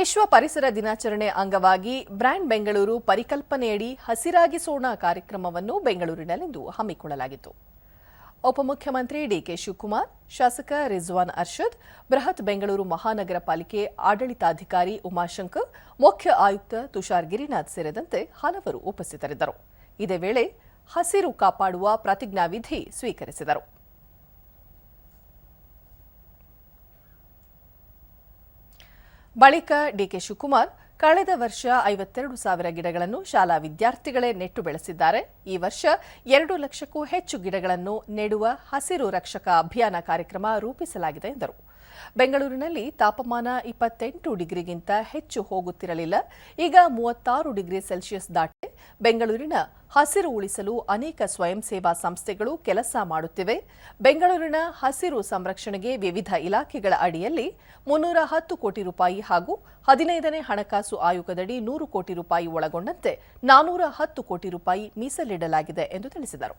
ವಿಶ್ವ ಪರಿಸರ ದಿನಾಚರಣೆ ಅಂಗವಾಗಿ ಬ್ರ್ಯಾಂಡ್ ಬೆಂಗಳೂರು ಪರಿಕಲ್ಪನೆಯಡಿ ಹಸಿರಾಗಿಸೋಣ ಕಾರ್ಯಕ್ರಮವನ್ನು ಬೆಂಗಳೂರಿನಲ್ಲಿಂದು ಹಮ್ಮಿಕೊಳ್ಳಲಾಗಿತ್ತು. ಉಪಮುಖ್ಯಮಂತ್ರಿ ಡಿಕೆ ಶಿವಕುಮಾರ್, ಶಾಸಕ ರಿಜ್ವಾನ್ ಅರ್ಷದ್, ಬೃಹತ್ ಬೆಂಗಳೂರು ಮಹಾನಗರ ಪಾಲಿಕೆ ಆಡಳಿತಾಧಿಕಾರಿ ಉಮಾಶಂಕರ್, ಮುಖ್ಯ ಆಯುಕ್ತ ತುಷಾರ್ ಗಿರಿನಾಥ್ ಸೇರಿದಂತೆ ಹಲವರು ಉಪಸ್ಥಿತರಿದ್ದರು. ಇದೇ ವೇಳೆ ಹಸಿರು ಕಾಪಾಡುವ ಪ್ರತಿಜ್ಞಾವಿಧಿ ಸ್ವೀಕರಿಸಿದರು. ಬಳಿಕ ಡಿಕೆ ಶಿವಕುಮಾರ್, ಕಳೆದ ವರ್ಷ ಐವತ್ತೆರಡು ಸಾವಿರ ಗಿಡಗಳನ್ನು ಶಾಲಾ ವಿದ್ಯಾರ್ಥಿಗಳೇ ನೆಟ್ಟು ಬೆಳೆಸಿದ್ದಾರೆ. ಈ ವರ್ಷ ಎರಡು ಲಕ್ಷಕ್ಕೂ ಹೆಚ್ಚು ಗಿಡಗಳನ್ನು ನೆಡುವ ಹಸಿರು ರಕ್ಷಕ ಅಭಿಯಾನ ಕಾರ್ಯಕ್ರಮ ರೂಪಿಸಲಾಗಿದೆ ಎಂದರು. ಬೆಂಗಳೂರಿನಲ್ಲಿ ತಾಪಮಾನ ಇಪ್ಪತ್ತೆಂಟು ಡಿಗ್ರಿಗಿಂತ ಹೆಚ್ಚು ಹೋಗುತ್ತಿರಲಿಲ್ಲ. ಈಗ ಮೂವತ್ತಾರು ಡಿಗ್ರಿ ಸೆಲ್ಸಿಯಸ್ ದಾಟಿ ಬೆಂಗಳೂರಿನ ಹಸಿರು ಉಳಿಸಲು ಅನೇಕ ಸ್ವಯಂ ಸೇವಾ ಸಂಸ್ಥೆಗಳು ಕೆಲಸ ಮಾಡುತ್ತಿವೆ. ಬೆಂಗಳೂರಿನ ಹಸಿರು ಸಂರಕ್ಷಣೆಗೆ ವಿವಿಧ ಇಲಾಖೆಗಳ ಅಡಿಯಲ್ಲಿ ಮುನ್ನೂರ ಹತ್ತು ಕೋಟಿ ರೂಪಾಯಿ ಹಾಗೂ ಹದಿನೈದನೇ ಹಣಕಾಸು ಆಯೋಗದಡಿ ನೂರು ಕೋಟಿ ರೂಪಾಯಿ ಒಳಗೊಂಡಂತೆ ನಾನೂರ ಹತ್ತು ಕೋಟಿ ರೂಪಾಯಿ ಮೀಸಲಿಡಲಾಗಿದೆ ಎಂದು ತಿಳಿಸಿದರು.